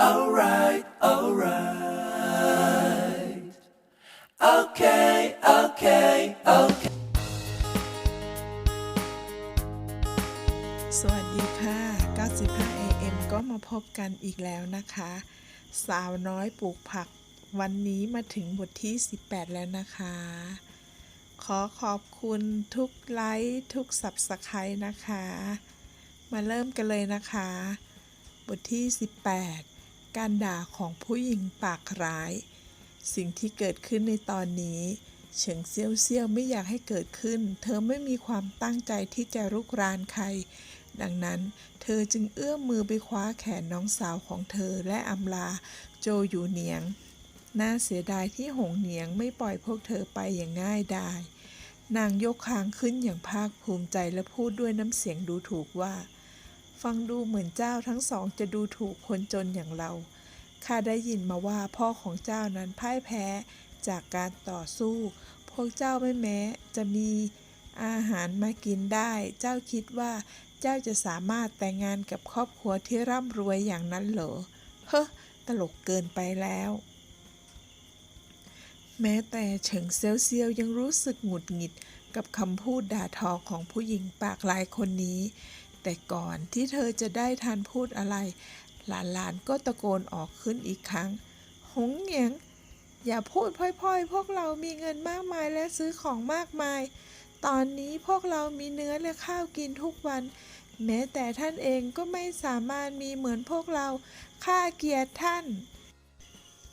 alright, alright. Okay, okay, okay. สวัสดีค่ะ 95 AM ก็มาพบกันอีกแล้วนะคะ สาวน้อยปลูกผักวันนี้มาถึงบทที่ 18 แล้วนะคะ ขอขอบคุณทุกไลค์ทุกสับสไครนะคะ มาเริ่มกันเลยนะคะ บทที่ 18 การด่าของผู้หญิงปากร้าย สิ่งที่เกิดขึ้นในตอนนี้เฉิงเซียวเซียวไม่อยากให้เกิดขึ้น เธอไม่มีความตั้งใจที่จะรุกรานใคร ดังนั้นเธอจึงเอื้อมมือไปคว้าแขนน้องสาวของเธอและอำลาโจอยู่เหนียง น่าเสียดายที่หงเหนียงไม่ปล่อยพวกเธอไปอย่างง่ายดาย นางยกคางขึ้นอย่างภาคภูมิใจและพูดด้วยน้ำเสียงดูถูกว่า ฟังดูเหมือนเจ้าทั้งสองจะดูถูกคนจนอย่างเรา ข้าได้ยินมาว่าพ่อของเจ้านั้นพ่ายแพ้จากการต่อสู้ พวกเจ้าไม่แม้จะมีอาหารมากินได้ เจ้าคิดว่าเจ้าจะสามารถแต่งงานกับครอบครัวที่ร่ำรวยอย่างนั้นเหรอ เฮ้อ ตลกเกินไปแล้ว แม้แต่เฉิงเซียวเซียวยังรู้สึกหงุดหงิดกับคำพูดด่าทอของผู้หญิงปากลายคนนี้ แต่ก่อนที่เธอจะได้ทันพูดอะไร หลานๆก็ตะโกนออกขึ้นอีกครั้ง หงเหงียง อย่าพูดพล่อยๆ พวกเรามีเงินมากมายและซื้อของมากมาย ตอนนี้พวกเรามีเนื้อและข้าวกินทุกวัน แม้แต่ท่านเองก็ไม่สามารถมีเหมือนพวกเราข้าเกียดท่าน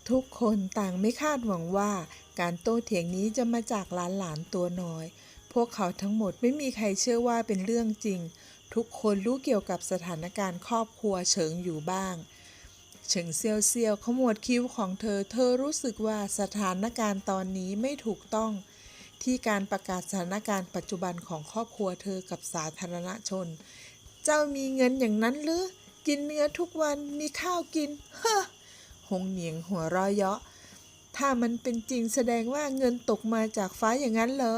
ทุกคนต่างไม่คาดหวังว่า การโต้เถียงนี้จะมาจากหลานๆตัวน้อย พวกเขาทั้งหมดไม่มีใครเชื่อว่าเป็นเรื่องจริง ทุกคนรู้เกี่ยวกับสถานการณ์ครอบครัวเฉิงอยู่บ้าง เฉิงเซียวเซียวขมวดคิ้วของเธอ เธอรู้สึกว่าสถานการณ์ตอนนี้ไม่ถูกต้อง ที่การประกาศสถานการณ์ปัจจุบันของครอบครัวเธอกับสาธารณชน เจ้ามีเงินอย่างนั้นหรือ กินเนื้อทุกวันมีข้าวกินเฮ้อหงเหนียงหัวร้อยเยาะถ้ามันเป็นจริงแสดงว่าเงินตกมาจากฟ้าอย่างนั้นเหรอ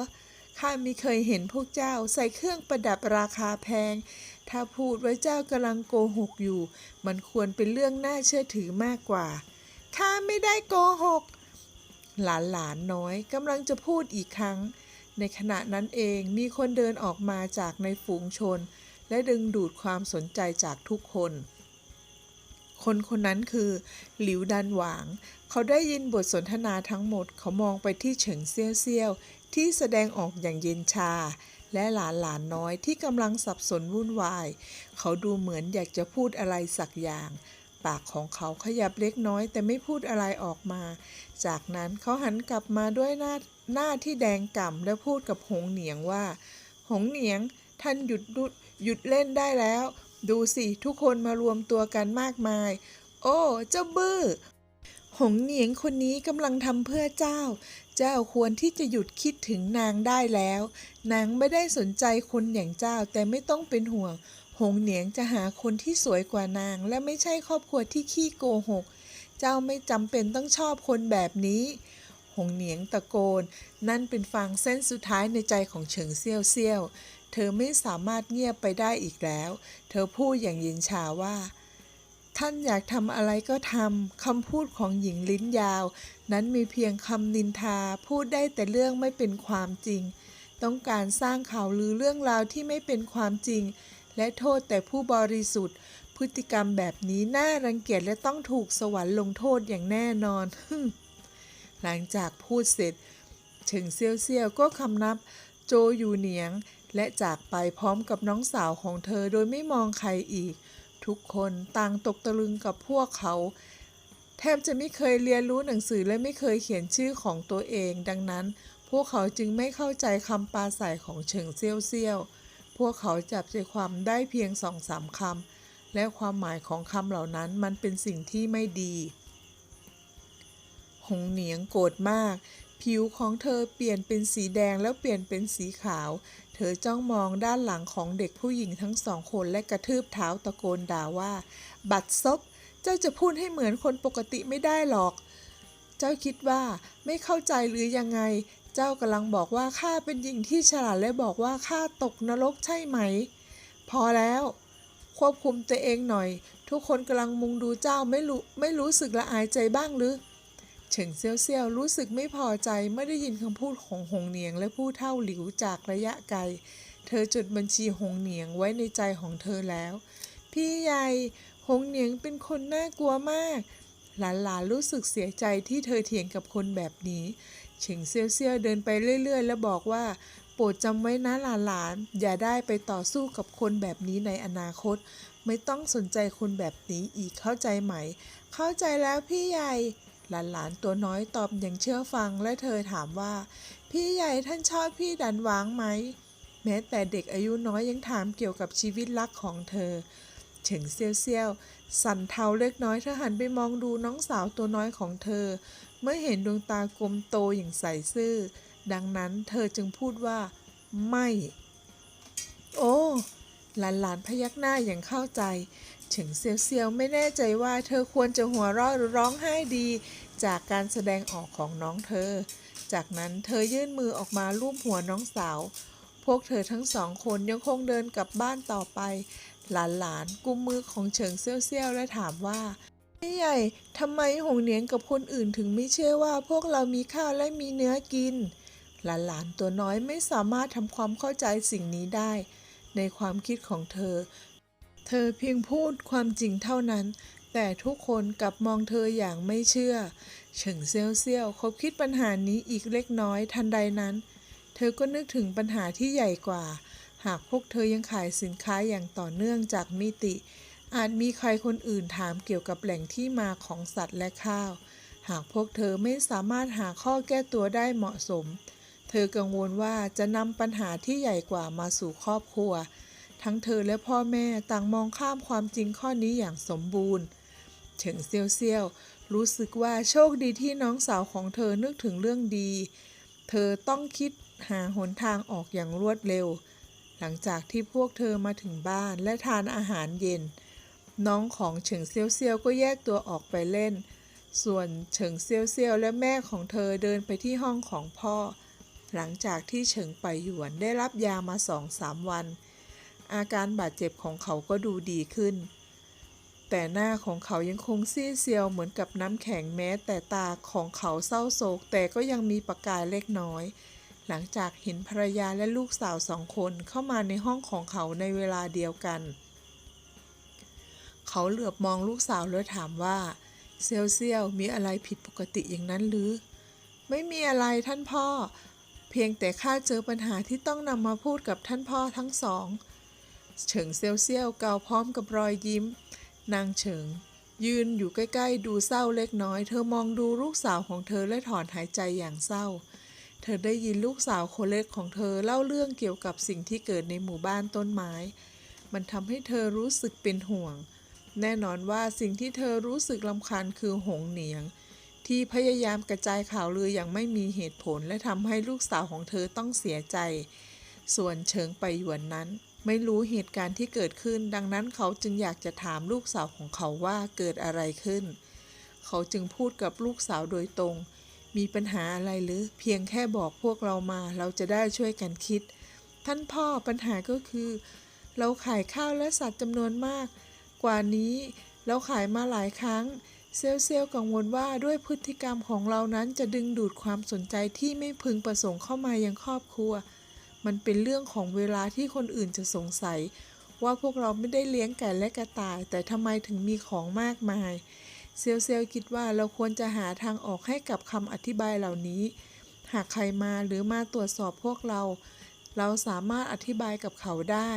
ข้าม่เคยเห็นพวกเจ้าใส่เครื่องประดับราคาแพง ถ้าพูดว่าเจ้ากำลังโกหกอยู่ มันควรเป็นเรื่องน่าเชื่อถือมากกว่า ข้าไม่ได้โกหก หลานหลานๆน้อยกำลังจะพูดอีกครั้ง ในขณะนั้นเองมีคนเดินออกมาจากในฝูงชน และดึงดูดความสนใจจากทุกคน คนคนนั้นคือหลิวดันหวาง เขาได้ยินบทสนทนาทั้งหมด เขามองไปที่เฉิงเซี่ยวเซี่ยว ที่แสดงออกอย่างเย็นชา และหลานหลานน้อยที่กำลังสับสนวุ่นวาย เขาดูเหมือนอยากจะพูดอะไรสักอย่าง ปากของเขาขยับเล็กน้อยแต่ไม่พูดอะไรออกมา จากนั้นเขาหันกลับมาด้วยหน้าหน้าที่แดงก่ำและพูดกับหงเหนียงว่า หงเหนียง ท่านหยุดดุหยุดเล่นได้แล้ว ดูสิ ทุกคนมารวมตัวกันมากมาย โอ้ เจ้าบื้อ หงเหนียงคนนี้กำลังทำเพื่อเจ้า เจ้าควรที่จะหยุดคิดถึงนางได้แล้ว นางไม่ได้สนใจคนอย่างเจ้าแต่ไม่ต้องเป็นห่วง หงเหนียงจะหาคนที่สวยกว่านาง และไม่ใช่ครอบครัวที่ขี้โกหก เจ้าไม่จำเป็นต้องชอบคนแบบนี้ หงเหนียงตะโกน นั่นเป็นฟางเส้นสุดท้ายในใจของเฉิงเซี่ยวเซี่ยว เธอไม่สามารถเงียบไปได้อีกแล้ว เธอพูดอย่างเย็นชาว่า ท่านอยากทำอะไรก็ทำ คำพูดของหญิงลิ้นยาว นั้นมีเพียงคำนินทา พูดได้แต่เรื่องไม่เป็นความจริง ต้องการสร้างข่าวลือเรื่องราวที่ไม่เป็นความจริง และโทษแต่ผู้บริสุทธิ์ พฤติกรรมแบบนี้น่ารังเกียจและต้องถูกสวรรค์ลงโทษอย่างแน่นอน หลังจากพูดเสร็จ เฉิงเซียวเซียวก็คำนับ โจอยู่เหนียง และจากไปพร้อมกับน้องสาวของเธอโดยไม่มองใครอีก ทุกคนต่างตกตะลึงกับพวกเขา แทบจะไม่เคยเรียนรู้หนังสือและไม่เคยเขียนชื่อของตัวเอง ดังนั้น พวกเขาจึงไม่เข้าใจคำปาศัยของเฉิงเซี่ยวเซี่ยวพวกเขาจับใจความได้เพียงสองสามคำและความหมายของคำเหล่านั้นมันเป็นสิ่งที่ไม่ดี หงเหนียงโกรธมาก ผิวของเธอเปลี่ยนเป็นสีแดงแล้วเปลี่ยนเป็นสีขาว ธอจ้องมองด้านหลังของเด็กผู้หญิงทั้งสองคนและกระทืบเท้าตะโกนด่าว่า บัดซบ เจ้าจะพูดให้เหมือนคนปกติไม่ได้หรอก เจ้าคิดว่าไม่เข้าใจหรือยังไง เจ้ากำลังบอกว่าข้าเป็นหญิงที่ฉลาดและบอกว่าข้าตกนรกใช่ไหม พอแล้ว ควบคุมตัวเองหน่อย ทุกคนกำลังมุงดูเจ้าไม่รู้ไม่รู้สึกละอายใจบ้างหรือ เฉิงเซียวเซียวรู้สึกไม่พอใจเมื่อได้ยินคำพูดของหงเหนียงและผู้เท่าหลิวจากระยะไกล เธอจดบัญชีหงเหนียงไว้ในใจของเธอแล้ว พี่ใหญ่หงเหนียงเป็นคนน่ากลัวมาก หลานๆรู้สึกเสียใจที่เธอเถียงกับคนแบบนี้ เฉิงเซียวเซียวเดินไปเรื่อย ๆ แล้วบอกว่าโปรดจำไว้นะหลานๆอย่าได้ไปต่อสู้กับคนแบบนี้ในอนาคต ไม่ต้องสนใจคนแบบนี้อีกเข้าใจไหม เข้าใจแล้วพี่ใหญ่ หลานๆตัวน้อยตอบอย่างเชื่อฟังและเธอถามว่า พี่ใหญ่ท่านชอบพี่ดันวางไหม แม้แต่เด็กอายุน้อยยังถามเกี่ยวกับชีวิตรักของเธอเฉิงเซียวเซียวสั่นเทาเล็กน้อยเธอหันไปมองดูน้องสาวตัวน้อยของเธอ เมื่อเห็นดวงตากลมโตอย่างใสซื่อ ดังนั้นเธอจึงพูดว่า ไม่ โอ้หลานๆพยักหน้าอย่างเข้าใจ เฉิงเซียวเซียวไม่แน่ใจว่าเธอควรจะหัวเราะหรือร้องไห้ดี จากการแสดงออกของน้องเธอ จากนั้นเธอยื่นมือออกมาลูบหัวน้องสาว พวกเธอทั้งสองคนยังคงเดินกลับบ้านต่อไป หลานๆกุมมือของเฉิงเซี่ยวเซียวและถามว่าพี่ใหญ่ทำไมหงเหนียงกับคนอื่นถึงไม่เชื่อว่าพวกเรามีข้าวและมีเนื้อกิน หลานๆตัวน้อยไม่สามารถทำความเข้าใจสิ่งนี้ได้ ในความคิดของเธอ เธอเพียงพูดความจริงเท่านั้น แต่ทุกคนกลับมองเธออย่างไม่เชื่อ เฉิงเซี่ยวเซี่ยวคบคิดปัญหานี้อีกเล็กน้อยทันใดนั้น เธอก็นึกถึงปัญหาที่ใหญ่กว่า หากพวกเธอยังขายสินค้าอย่างต่อเนื่องจากมิติ อาจมีใครคนอื่นถามเกี่ยวกับแหล่งที่มาของสัตว์และข้าว หากพวกเธอไม่สามารถหาข้อแก้ตัวได้เหมาะสม เธอกังวลว่าจะนำปัญหาที่ใหญ่กว่ามาสู่ครอบครัว ทั้งเธอและพ่อแม่ต่างมองข้ามความจริงข้อนี้อย่างสมบูรณ์เฉิงเซียวเซียวรู้สึกว่าโชคดีที่น้องสาวของเธอนึกถึงเรื่องดี เธอต้องคิดหาหนทางออกอย่างรวดเร็ว หลังจากที่พวกเธอมาถึงบ้านและทานอาหารเย็น น้องของเฉิงเซียวเซียวก็แยกตัวออกไปเล่น ส่วนเฉิงเซียวเซียวและแม่ของเธอเดินไปที่ห้องของพ่อ หลังจากที่เฉิงไปหยวนได้รับยามาสองสามวัน อาการบาดเจ็บของเขาก็ดูดีขึ้น แต่หน้าของเขายังคงซีดเซียวเหมือนกับน้ำแข็งแม้ แต่ตาของเขาเศร้าโศก แต่ก็ยังมีประกายเล็กน้อย หลังจากเห็นภรรยาและลูกสาวสองคนเข้ามาในห้องของเขาในเวลาเดียวกัน เขาเหลือบมองลูกสาวแล้วถามว่าเซียวเซียวมีอะไรผิดปกติอย่างนั้นหรือ ไม่มีอะไรท่านพ่อ เพียงแต่ข้าเจอปัญหาที่ต้องนำมาพูดกับท่านพ่อทั้งสอง เฉิงเซียวเซียวกาวพร้อมกับรอยยิ้ม นางเฉิง ยืนอยู่ใกล้ๆ ดูเศร้าเล็กน้อย เธอมองดูลูกสาวของเธอและถอนหายใจอย่างเศร้า เธอได้ยินลูกสาวคนเล็กของเธอเล่าเรื่องเกี่ยวกับสิ่งที่เกิดในหมู่บ้านต้นไม้ มันทำให้เธอรู้สึกเป็นห่วง แน่นอนว่าสิ่งที่เธอรู้สึกลำคาญคือหงเหนียง ที่พยายามกระจายข่าวลืออย่างไม่มีเหตุผล และทำให้ลูกสาวของเธอต้องเสียใจ ส่วนเฉิงไปหยวนนั้น ไม่รู้เหตุการณ์ที่เกิดขึ้น ดังนั้นเขาจึงอยากจะถามลูกสาวของเขาว่าเกิดอะไรขึ้น เขาจึงพูดกับลูกสาวโดยตรง มีปัญหาอะไรหรือ เพียงแค่บอกพวกเรามาเราจะได้ช่วยกันคิด ท่านพ่อปัญหาก็คือ เราขายข้าวและสัตว์จำนวนมาก กว่านี้เราขายมาหลายครั้ง เซลเซลกังวลว่าด้วยพฤติกรรมของเรานั้นจะดึงดูดความสนใจที่ไม่พึงประสงค์เข้ามายังครอบครัว มันเป็นเรื่องของเวลาที่คนอื่นจะสงสัย ว่าพวกเราไม่ได้เลี้ยงไก่และกระต่าย แต่ทำไมถึงมีของมากมาย เซลเซลคิดว่าเราควรจะหาทางออกให้กับคำอธิบายเหล่านี้ หากใครมาหรือมาตรวจสอบพวกเรา เราสามารถอธิบายกับเขาได้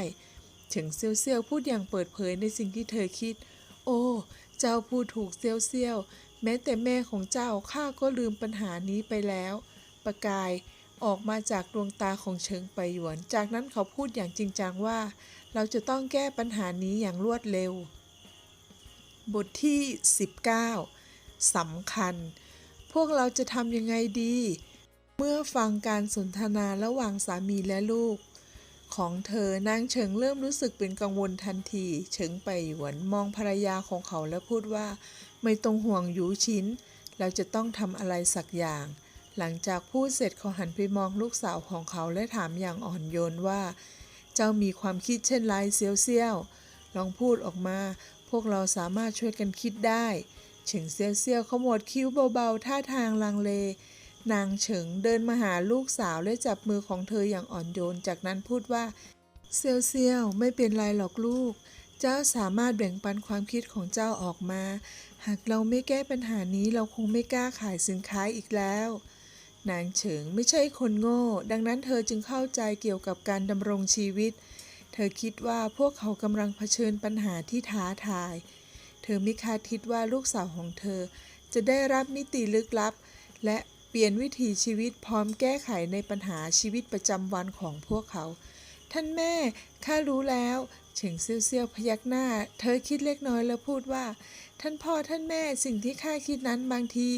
เฉิงเซียวเซียวพูดอย่างเปิดเผยในสิ่งที่เธอคิด โอ้ เจ้าพูดถูกเซียวเซียว แม้แต่แม่ของเจ้าข้าก็ลืมปัญหานี้ไปแล้ว ประกาย ออกมาจากดวงตาของเชิงไปหยวน จากนั้นเขาพูดอย่างจริงจังว่า เราจะต้องแก้ปัญหานี้อย่างรวดเร็ว บทที่ 19สำคัญ พวกเราจะทำยังไงดี เมื่อฟังการสนทนาระหว่างสามีและลูก ของเธอนางเฉิงเริ่มรู้สึกเป็นกังวลทันที เฉิงไปหยวนมองภรรยาของเขาและพูดว่า ไม่ต้องห่วงหยูชิ้น เราจะต้องทำอะไรสักอย่าง หลังจากพูดเสร็จเขาหันไปมองลูกสาวของเขาและถามอย่างอ่อนโยนว่า เจ้ามีความคิดเช่นไรเซียวเซียวลองพูดออกมา พวกเราสามารถช่วยกันคิดได้เฉิงเซียวเซียวขมวดคิ้วเบาๆท่าทางลังเล นางเฉิงเดินมาหาลูกสาวและจับมือของเธออย่างอ่อนโยน จากนั้นพูดว่าเซียวเซียวไม่เป็นไรหรอกลูก เจ้าสามารถแบ่งปันความคิดของเจ้าออกมา หากเราไม่แก้ปัญหานี้เราคงไม่กล้าขายสินค้าอีกแล้ว นางเฉิงไม่ใช่คนโง่ ดังนั้นเธอจึงเข้าใจเกี่ยวกับการดำรงชีวิต เธอคิดว่าพวกเขากำลังเผชิญปัญหาที่ท้าทาย เธอไม่คาดคิดว่าลูกสาวของเธอ จะได้รับมิติลึกลับ และเปลี่ยนวิถีชีวิตพร้อมแก้ไขในปัญหาชีวิตประจำวันของพวกเขา ท่านแม่ข้ารู้แล้วเฉิงเซียวเซียวพยักหน้า เธอคิดเล็กน้อยแล้วพูดว่า ท่านพ่อท่านแม่สิ่งที่ข้าคิดนั้นบางที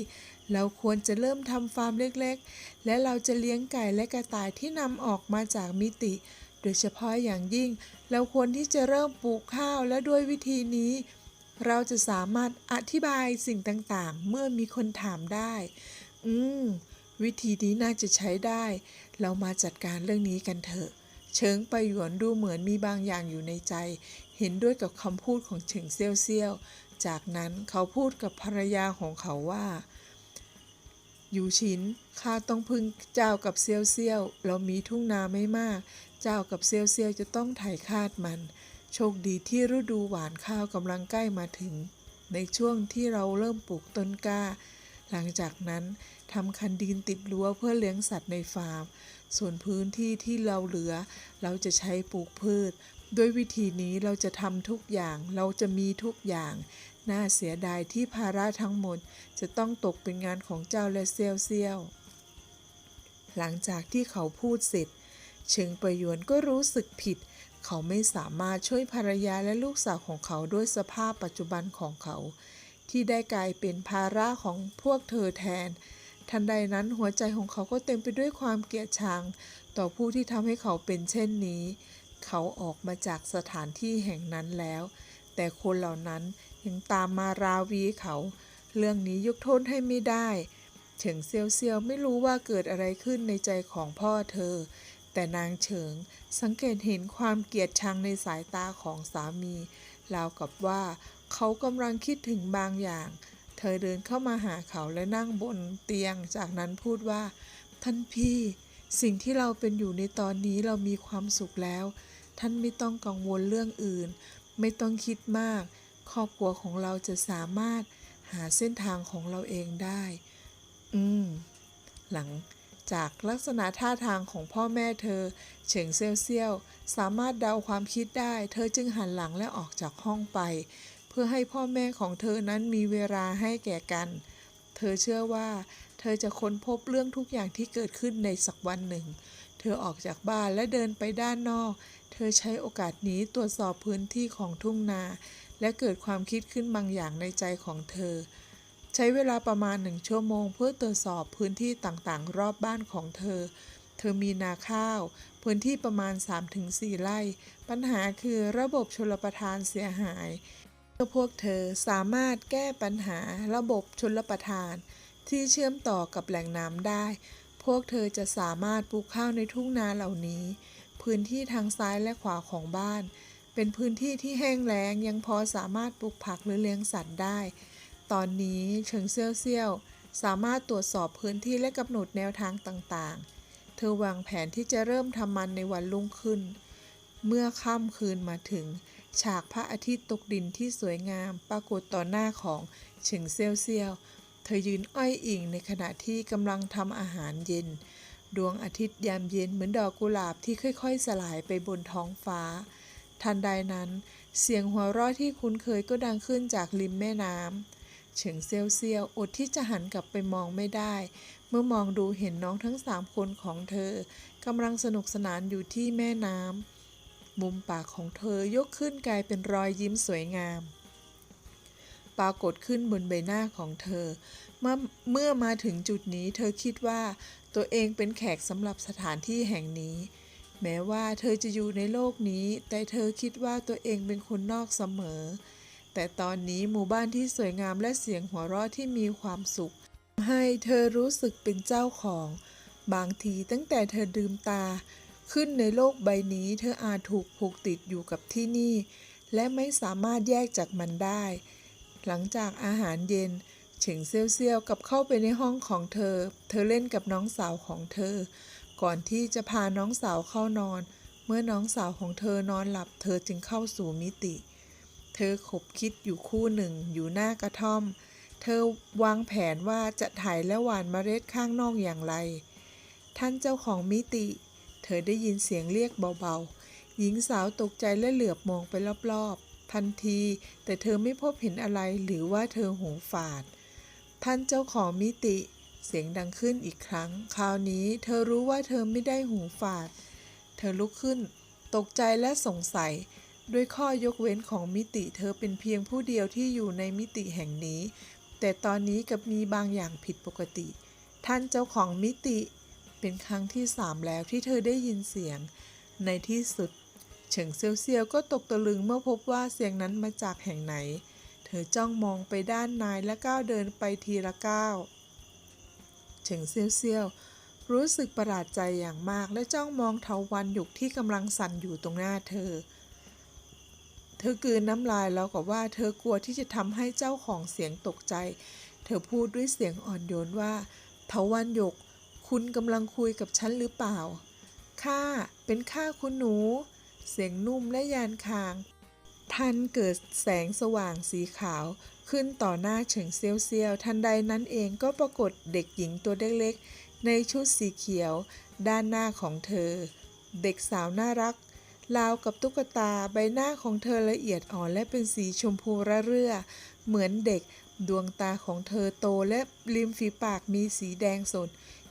เราควรจะเริ่มทำฟาร์มเล็กๆ และเราจะเลี้ยงไก่และกระต่ายที่นำออกมาจากมิติ โดยเฉพาะอย่างยิ่ง เราควรที่จะเริ่มปลูกข้าวและด้วยวิธีนี้ เราจะสามารถอธิบายสิ่งต่างๆ เมื่อมีคนถามได้ อืม วิธีนี้น่าจะใช้ได้ เรามาจัดการเรื่องนี้กันเถอะเฉิงไปหยวนดูเหมือนมีบางอย่างอยู่ในใจ เห็นด้วยกับคำพูดของเฉิงเซี่ยวเซี่ยว จากนั้นเขาพูดกับภรรยาของเขาว่า อยู่ชินข้าต้องพึ่งเจ้ากับเซียวเซียวเรามีทุ่งนาไม่มาก เจ้ากับเซียวเซียวจะต้องไถ่คาดมัน โชคดีที่ฤดูหวานข้าวกำลังใกล้มาถึง ในช่วงที่เราเริ่มปลูกต้นกล้า หลังจากนั้นทำคันดินติดรั้วเพื่อเลี้ยงสัตว์ในฟาร์ม ส่วนพื้นที่ที่เราเหลือ เราจะใช้ปลูกพืช ด้วยวิธีนี้เราจะทำทุกอย่าง เราจะมีทุกอย่าง น่าเสียดายที่ภาระทั้งหมดจะต้องตกเป็นงานของเจ้าและเซียวเซียวหลังจากที่เขาพูดเสร็จเฉิงประยวนก็รู้สึกผิด เขาไม่สามารถช่วยภรรยาและลูกสาวของเขาด้วยสภาพปัจจุบันของเขา ที่ได้กลายเป็นภาระของพวกเธอแทน ทันใดนั้นหัวใจของเขาก็เต็มไปด้วยความเกลียดชัง ต่อผู้ที่ทำให้เขาเป็นเช่นนี้ เขาออกมาจากสถานที่แห่งนั้นแล้ว แต่คนเหล่านั้น ยังตามมาราวีเขา เรื่องนี้ยกโทษให้ไม่ได้ เฉิงเซียวเซียวไม่รู้ว่าเกิดอะไรขึ้นในใจของพ่อเธอ แต่นางเฉิงสังเกตเห็นความเกลียดชังในสายตาของสามีราวกับว่าเขากำลังคิดถึงบางอย่าง เธอเดินเข้ามาหาเขาและนั่งบนเตียง จากนั้นพูดว่า ท่านพี่สิ่งที่เราเป็นอยู่ในตอนนี้เรามีความสุขแล้ว ท่านไม่ต้องกังวลเรื่องอื่น ไม่ต้องคิดมาก ครอบครัวของเราจะสามารถหาเส้นทางของเราเองได้ อืม หลังจากลักษณะท่าทางของพ่อแม่เธอ เฉิงเซียวเซียวสามารถเดาความคิดได้ เธอจึงหันหลังและออกจากห้องไป เพื่อให้พ่อแม่ของเธอนั้นมีเวลาให้แก่กัน เธอเชื่อว่า เธอจะค้นพบเรื่องทุกอย่างที่เกิดขึ้นในสักวันหนึ่ง เธอออกจากบ้านและเดินไปด้านนอก เธอใช้โอกาสนี้ตรวจสอบพื้นที่ของทุ่งนา และเกิดความคิดขึ้นบางอย่างในใจของเธอ ใช้เวลาประมาณหนึ่งชั่วโมง เพื่อตรวจสอบพื้นที่ต่างๆ รอบบ้านของเธอ เธอมีนาข้าว พื้นที่ประมาณ 3-4 ไร่ ปัญหาคือระบบชลประทานเสียหายเมื่อพวกเธอสามารถแก้ปัญหาระบบชลประทาน ที่เชื่อมต่อกับแหล่งน้ำได้ พวกเธอจะสามารถปลูกข้าวในทุ่งนาเหล่านี้ พื้นที่ทางซ้ายและขวาของบ้าน เป็นพื้นที่ที่แห้งแล้งยังพอสามารถปลูกผักหรือเลี้ยงสัตว์ได้ ตอนนี้เฉิงเซี่ยวเซี่ยวสามารถตรวจสอบพื้นที่และกำหนดแนวทางต่างๆ เธอวางแผนที่จะเริ่มทำมันในวันรุ่งขึ้น เมื่อค่ำคืนมาถึง ฉากพระอาทิตย์ตกดินที่สวยงาม ปรากฏต่อหน้าของเฉิงเซี่ยวเซี่ยว เธอยืนอ้อยอิงในขณะที่กำลังทำอาหารเย็น ดวงอาทิตย์ยามเย็นเหมือนดอกกุหลาบที่ค่อยๆ สลายไปบนท้องฟ้า ทันใดนั้น เสียงหัวเราะที่คุ้นเคยก็ดังขึ้นจากริมแม่น้ำเฉิงเซียวเซียวอดที่จะหันกลับไปมองไม่ได้ เมื่อมองดูเห็นน้องทั้งสามคนของเธอกำลังสนุกสนานอยู่ที่แม่น้ำมุมปากของเธอยกขึ้นกลายเป็นรอยยิ้มสวยงาม ปรากฏขึ้นบนใบหน้าของเธอ เมื่อเมื่อมาถึงจุดนี้เธอคิดว่าตัวเองเป็นแขกสำหรับสถานที่แห่งนี้ แม้ว่าเธอจะอยู่ในโลกนี้ แต่เธอคิดว่าตัวเองเป็นคนนอกเสมอ แต่ตอนนี้หมู่บ้านที่สวยงามและเสียงหัวเราะที่มีความสุข ให้เธอรู้สึกเป็นเจ้าของ บางทีตั้งแต่เธอดื่มตา ขึ้นในโลกใบนี้ เธออาจถูกผูกติดอยู่กับที่นี่และไม่สามารถแยกจากมันได้ หลังจากอาหารเย็นเฉิงเซียวเซียวกับเข้าไปในห้องของเธอ เธอเล่นกับน้องสาวของเธอ ก่อนที่จะพาน้องสาวเข้านอน เมื่อน้องสาวของเธอนอนหลับ เธอจึงเข้าสู่มิติ เธอขบคิดอยู่คู่หนึ่งอยู่หน้ากระท่อม เธอวางแผนว่าจะถ่ายและหว่านเมล็ดข้างนอกอย่างไร ท่านเจ้าของมิติ เธอได้ยินเสียงเรียกเบาๆ หญิงสาวตกใจและเหลือบมองไปรอบๆ ทันที แต่เธอไม่พบเห็นอะไรหรือว่าเธอหูฝาด ท่านเจ้าของมิติ เสียงดังขึ้นอีกครั้ง คราวนี้เธอรู้ว่าเธอไม่ได้หูฝาด เธอลุกขึ้น ตกใจและสงสัย ด้วยข้อยกเว้นของมิติ เธอเป็นเพียงผู้เดียวที่อยู่ในมิติแห่งนี้ แต่ตอนนี้กับมีบางอย่างผิดปกติ ท่านเจ้าของมิติ เป็นครั้งที่สามแล้วที่เธอได้ยินเสียง ในที่สุด เฉิงเซียวเซียวก็ตกตะลึงเมื่อพบว่าเสียงนั้นมาจากแห่งไหน เธอจ้องมองไปด้านในและก้าวเดินไปทีละก้าว เฉิงเซียวเซียวรู้สึกประหลาดใจอย่างมากและจ้องมองเทาวันหยกที่กำลังสั่นอยู่ตรงหน้าเธอ เธอกลืนน้ำลายแล้วกับว่าเธอกลัวที่จะทำให้เจ้าของเสียงตกใจ เธอพูดด้วยเสียงอ่อนโยนว่าเทาวันหยก คุณกำลังคุยกับฉันหรือเปล่าข้าเป็นข้าคุณหนู เสียงนุ่มและยานคาง ทันเกิดแสงสว่างสีขาว ขึ้นต่อหน้าเฉิงเซียวเซียว ทันใดนั้นเองก็ปรากฏเด็กหญิงตัวเล็กๆ ในชุดสีเขียว ด้านหน้าของเธอ เด็กสาวน่ารักราวกับตุ๊กตาใบหน้าของเธอละเอียดอ่อนและเป็นสีชมพูระเรื่อ เหมือนเด็กดวงตาของเธอโตและริมฝีปากมีสีแดงสด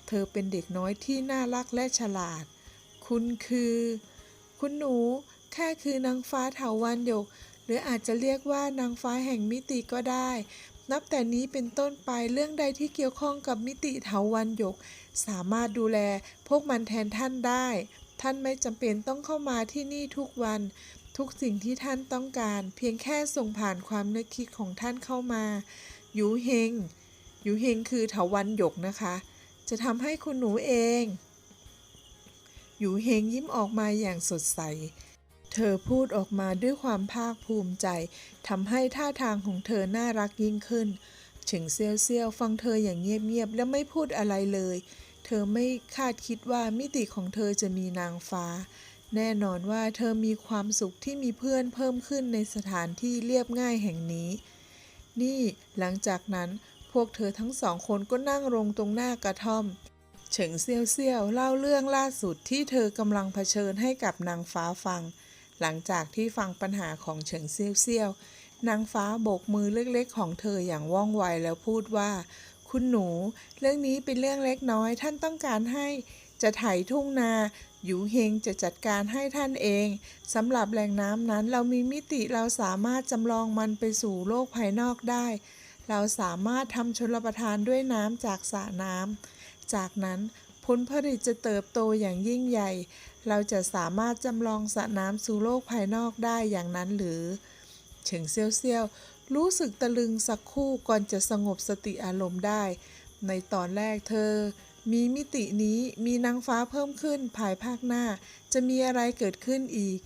เธอเป็นเด็กน้อยที่น่ารักและฉลาด คุณคือ คุณหนูแค่คือนางฟ้าเถาวันหยก หรืออาจจะเรียกว่านางฟ้าแห่งมิติก็ได้ นับแต่นี้เป็นต้นไปเรื่องใดที่เกี่ยวข้องกับมิติเถาวันหยก สามารถดูแลพวกมันแทนท่านได้ ท่านไม่จำเป็นต้องเข้ามาที่นี่ทุกวัน ทุกสิ่งที่ท่านต้องการ เพียงแค่ส่งผ่านความนึกคิดของท่านเข้ามาหยูเฮงหยูเฮงคือเถาวันหยกนะคะ จะทำให้คุณหนูเอง หยูเฮงยิ้มออกมาอย่างสดใส เธอพูดออกมาด้วยความภาคภูมิใจทำให้ท่าทางของเธอน่ารักยิ่งขึ้นเฉิงเซียวเซียวฟังเธออย่างเงียบๆและไม่พูดอะไรเลย เธอไม่คาดคิดว่ามิติของเธอจะมีนางฟ้า แน่นอนว่าเธอมีความสุขที่มีเพื่อนเพิ่มขึ้นในสถานที่เรียบง่ายแห่งนี้ นี่หลังจากนั้นพวกเธอทั้งสองคนก็นั่งลงตรงหน้ากระท่อม เฉิงเซียวเซียวเล่าเรื่องล่าสุดที่เธอกำลังเผชิญให้กับนางฟ้าฟัง หลังจากที่ฟังปัญหาของเฉิงเซียวเซียวนางฟ้าโบกมือเล็กๆของเธออย่างว่องไวแล้วพูดว่า คุณหนู เรื่องนี้เป็นเรื่องเล็กน้อย ท่านต้องการให้จะไถทุ่งนาหยูเฮงจะจัดการให้ท่านเองสำหรับแหล่งน้ำนั้นเรามีมิติเราสามารถจำลองมันไปสู่โลกภายนอกได้ เราสามารถทำชลประทานด้วยน้ำจากสระน้ำ จากนั้นผลผลิตจะเติบโตอย่างยิ่งใหญ่ เราจะสามารถจำลองสระน้ำสู่โลกภายนอกได้อย่างนั้นหรือเฉิงเซียวเซียวรู้สึกตะลึงสักคู่ก่อนจะสงบสติอารมณ์ได้ ในตอนแรกเธอ มีมิตินี้มีนางฟ้าเพิ่มขึ้นภายภาคหน้า จะมีอะไรเกิดขึ้นอีก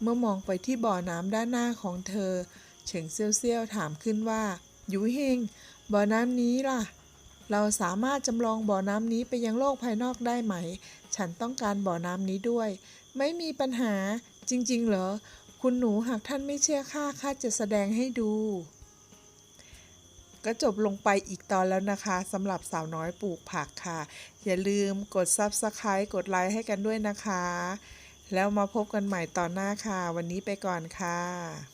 เมื่อมองไปที่บ่อน้ำด้านหน้าของเธอ เฉิงเซียวเซียวถามขึ้นว่าหยูเฮงบ่อน้ำนี้ล่ะ เราสามารถจำลองบ่อน้ำนี้ไปยังโลกภายนอกได้ไหม ฉันต้องการบ่อน้ำนี้ด้วย ไม่มีปัญหา จริง ๆ เหรอ คุณหนูหากท่านไม่เชื่อข้าข้าจะแสดงให้ดู ก็จบลงไปอีกตอนแล้วนะคะสำหรับสาวน้อยปลูกผักค่ะ อย่าลืมกด Subscribe กดไลค์ให้กันด้วยนะคะ แล้วมาพบกันใหม่ตอนหน้าค่ะ วันนี้ไปก่อนค่ะ